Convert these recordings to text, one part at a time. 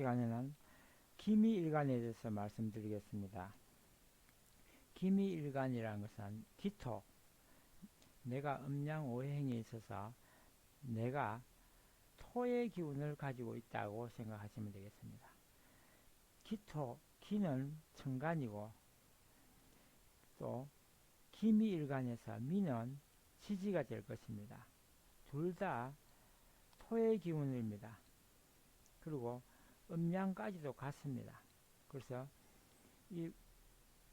시간에는 기미일간에 대해서 말씀드리겠습니다. 기미일간이라는 것은 기토, 내가 음양 오행에 있어서 내가 토의 기운을 가지고 있다고 생각하시면 되겠습니다. 기토, 기는 천간이고 또 기미일간에서 미는 지지가 될 것입니다. 둘 다 토의 기운입니다. 그리고 음양까지도 같습니다. 그래서 이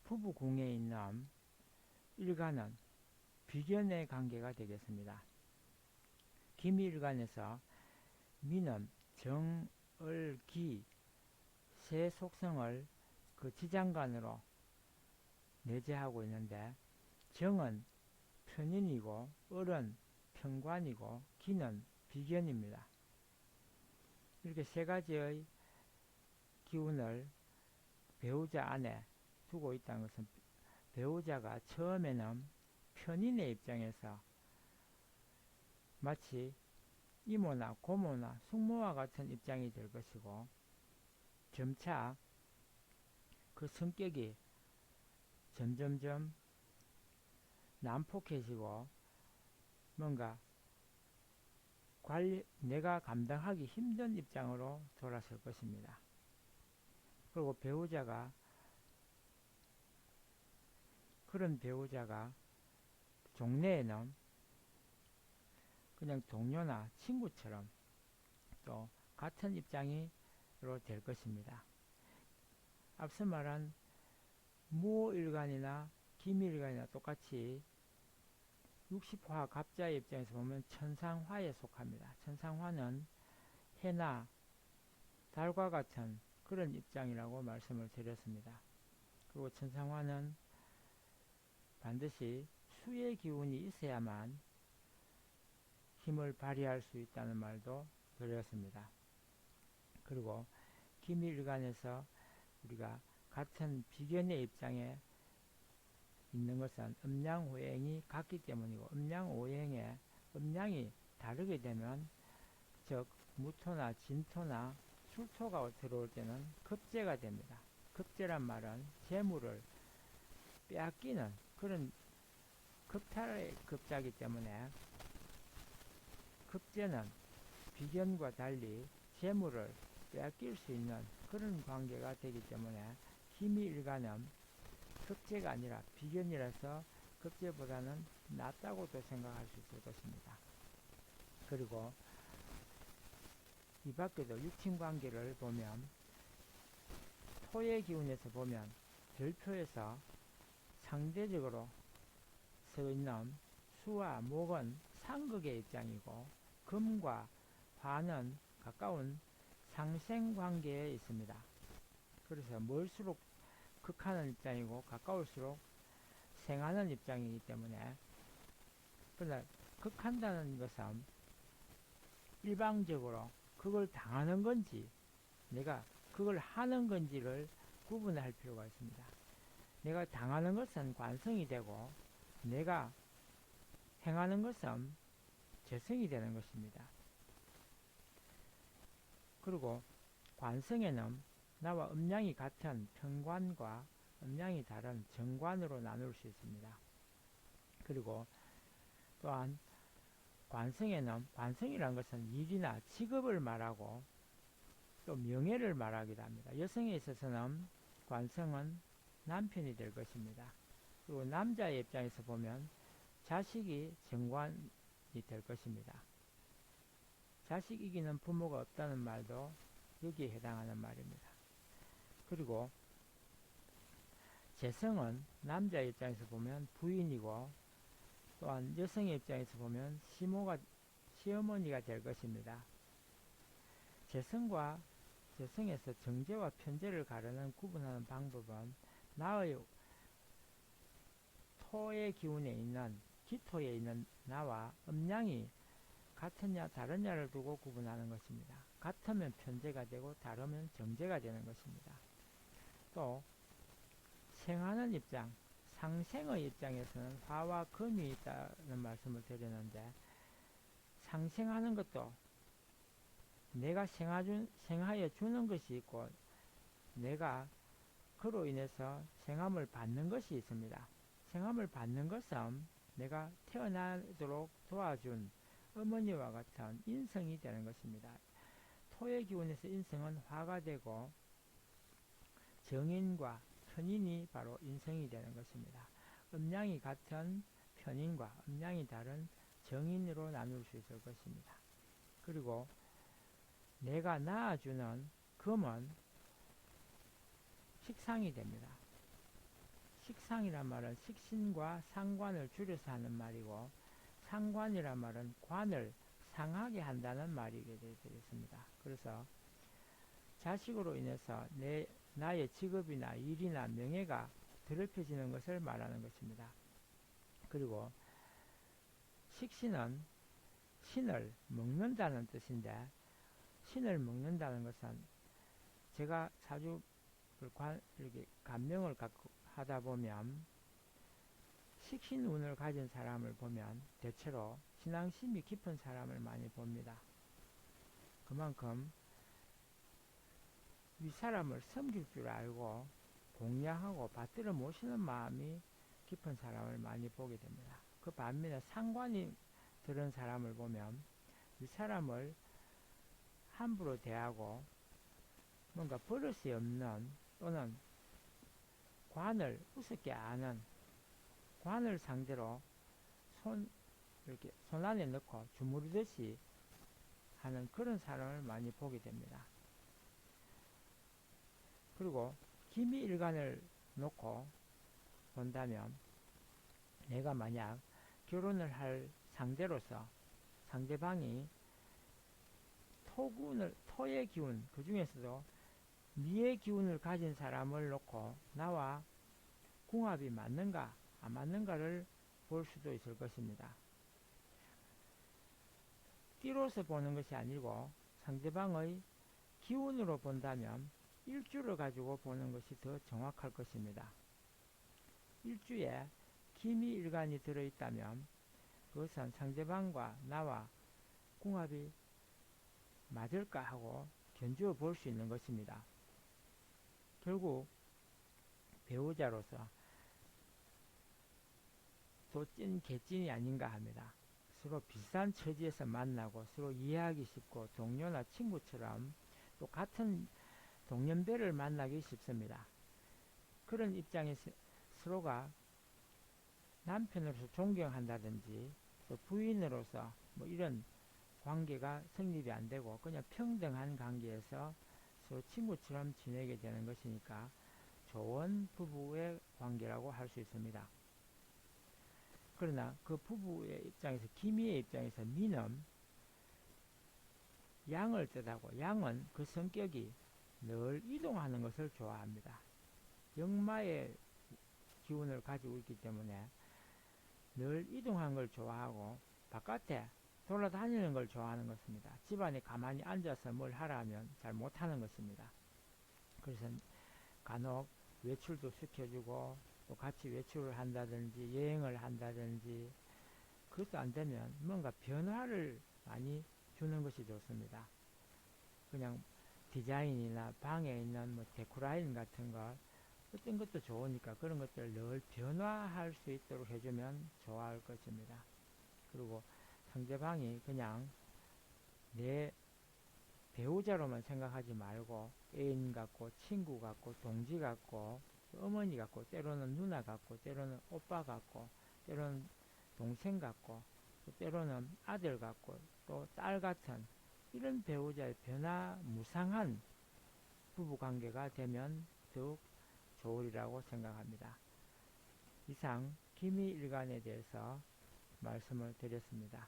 부부궁에 있는 일간은 비견의 관계가 되겠습니다. 기미일간에서 미는 정, 을, 기, 세 속성을 그 지장간으로 내재하고 있는데 정은 편인이고 을은 평관이고 기는 비견입니다. 이렇게 세 가지의 기운을 배우자 안에 두고 있다는 것은 배우자가 처음에는 편인의 입장에서 마치 이모나 고모나 숙모와 같은 입장이 될 것이고 점차 그 성격이 점점점 난폭해지고 뭔가 관리, 내가 감당하기 힘든 입장으로 돌아설 것입니다. 그리고 배우자가 그런 배우자가 종래에는 그냥 동료나 친구처럼 또 같은 입장으로 될 것입니다. 앞서 말한 무일간이나 기밀간이나 똑같이 60화 갑자의 입장에서 보면 천상화에 속합니다. 천상화는 해나 달과 같은 그런 입장이라고 말씀을 드렸습니다. 그리고 천상화는 반드시 수의 기운이 있어야만 힘을 발휘할 수 있다는 말도 드렸습니다. 그리고 기밀간에서 우리가 같은 비견의 입장에 있는 것은 음양오행이 같기 때문이고 음양오행에 음양이 다르게 되면 즉 무토나 진토나 술토가 들어올 때는 급제가 됩니다. 급제란 말은 재물을 빼앗기는 그런 급탈의 급자기 때문에 급제는 비견과 달리 재물을 빼앗길 수 있는 그런 관계가 되기 때문에 기미일가는 급제가 아니라 비견이라서 급제보다는 낫다고도 생각할 수 있을 것입니다. 그리고 이 밖에도 육친 관계를 보면 토의 기운에서 보면 별표에서 상대적으로 서 있는 수와 목은 상극의 입장이고 금과 화는 가까운 상생 관계에 있습니다. 그래서 멀수록 극하는 입장이고 가까울수록 생하는 입장이기 때문에 그러나 극한다는 것은 일방적으로 그걸 당하는 건지 내가 그걸 하는 건지를 구분할 필요가 있습니다. 내가 당하는 것은 관성이 되고 내가 행하는 것은 재성이 되는 것입니다. 그리고 관성에는 나와 음량이 같은 평관과 음량이 다른 정관으로 나눌 수 있습니다. 그리고 또한 관성에는 관성이란 것은 일이나 직업을 말하고 또 명예를 말하기도 합니다. 여성에 있어서는 관성은 남편이 될 것입니다. 그리고 남자의 입장에서 보면 자식이 정관이 될 것입니다. 자식 이기는 부모가 없다는 말도 여기에 해당하는 말입니다. 그리고 재성은 남자 입장에서 보면 부인이고 또한 여성의 입장에서 보면 시모가 시어머니가 될 것입니다. 재성과 재성에서 정제와 편제를 가르는 구분하는 방법은 나의 토의 기운에 있는 기토에 있는 나와 음양이 같으냐 다르냐를 두고 구분하는 것입니다. 같으면 편제가 되고 다르면 정제가 되는 것입니다. 또 생하는 입장, 상생의 입장에서는 화와 금이 있다는 말씀을 드렸는데 상생하는 것도 내가 생하준, 생하여 주는 것이 있고 내가 그로 인해서 생함을 받는 것이 있습니다. 생함을 받는 것은 내가 태어나도록 도와준 어머니와 같은 인성이 되는 것입니다. 토의 기운에서 인성은 화가 되고 정인과 편인이 바로 인성이 되는 것입니다. 음양이 같은 편인과 음양이 다른 정인으로 나눌 수 있을 것입니다. 그리고 내가 낳아주는 금은 식상이 됩니다. 식상이란 말은 식신과 상관을 줄여서 하는 말이고 상관이란 말은 관을 상하게 한다는 말이 되겠습니다. 그래서 자식으로 인해서 내 나의 직업이나 일이나 명예가 더럽혀지는 것을 말하는 것입니다. 그리고 식신은 신을 먹는다는 뜻인데 신을 먹는다는 것은 제가 사주 관, 이렇게 감명을 갖고 하다 보면 식신운을 가진 사람을 보면 대체로 신앙심이 깊은 사람을 많이 봅니다. 그만큼 윗사람을 섬길 줄 알고 공양하고 받들어 모시는 마음이 깊은 사람을 많이 보게 됩니다. 그 반면에 상관이 들은 사람을 보면 윗사람을 함부로 대하고 뭔가 버릇이 없는 또는 관을 우습게 아는 관을 상대로 손 이렇게 손 안에 넣고 주무르듯이 하는 그런 사람을 많이 보게 됩니다. 그리고 기미 일간을 놓고 본다면 내가 만약 결혼을 할 상대로서 상대방이 토군을 토의 기운 그 중에서도 미의 기운을 가진 사람을 놓고 나와 궁합이 맞는가 안 맞는가를 볼 수도 있을 것입니다. 띠로서 보는 것이 아니고 상대방의 기운으로 본다면 일주를 가지고 보는 것이 더 정확할 것입니다. 일주에 기미 일간이 들어있다면 그것은 상대방과 나와 궁합이 맞을까 하고 견주어 볼 수 있는 것입니다. 결국 배우자로서 도찐 개찐이 아닌가 합니다. 서로 비슷한 처지에서 만나고 서로 이해하기 쉽고 동료나 친구처럼 또 같은 동년배를 만나기 쉽습니다. 그런 입장에서 서로가 남편으로서 존경한다든지 또 부인으로서 뭐 이런 관계가 성립이 안 되고 그냥 평등한 관계에서 서로 친구처럼 지내게 되는 것이니까 좋은 부부의 관계라고 할 수 있습니다. 그러나 그 부부의 입장에서 기미의 입장에서 미는 양을 뜻하고 양은 그 성격이 늘 이동하는 것을 좋아합니다. 역마의 기운을 가지고 있기 때문에 늘 이동하는 걸 좋아하고 바깥에 돌아다니는 걸 좋아하는 것입니다. 집안에 가만히 앉아서 뭘 하라면 잘 못하는 것입니다. 그래서 간혹 외출도 시켜주고 또 같이 외출을 한다든지 여행을 한다든지 그것도 안 되면 뭔가 변화를 많이 주는 것이 좋습니다. 그냥 디자인이나 방에 있는 뭐 데코라인 같은 것 어떤 것도 좋으니까 그런 것들을 늘 변화할 수 있도록 해주면 좋아할 것입니다. 그리고 상대방이 그냥 내 배우자로만 생각하지 말고 애인 같고 친구 같고 동지 같고 어머니 같고 때로는 누나 같고 때로는 오빠 같고 때로는 동생 같고 때로는 아들 같고 또 딸 같은 이런 배우자의 변화 무상한 부부관계가 되면 더욱 좋으리라고 생각합니다. 이상 기미일간에 대해서 말씀을 드렸습니다.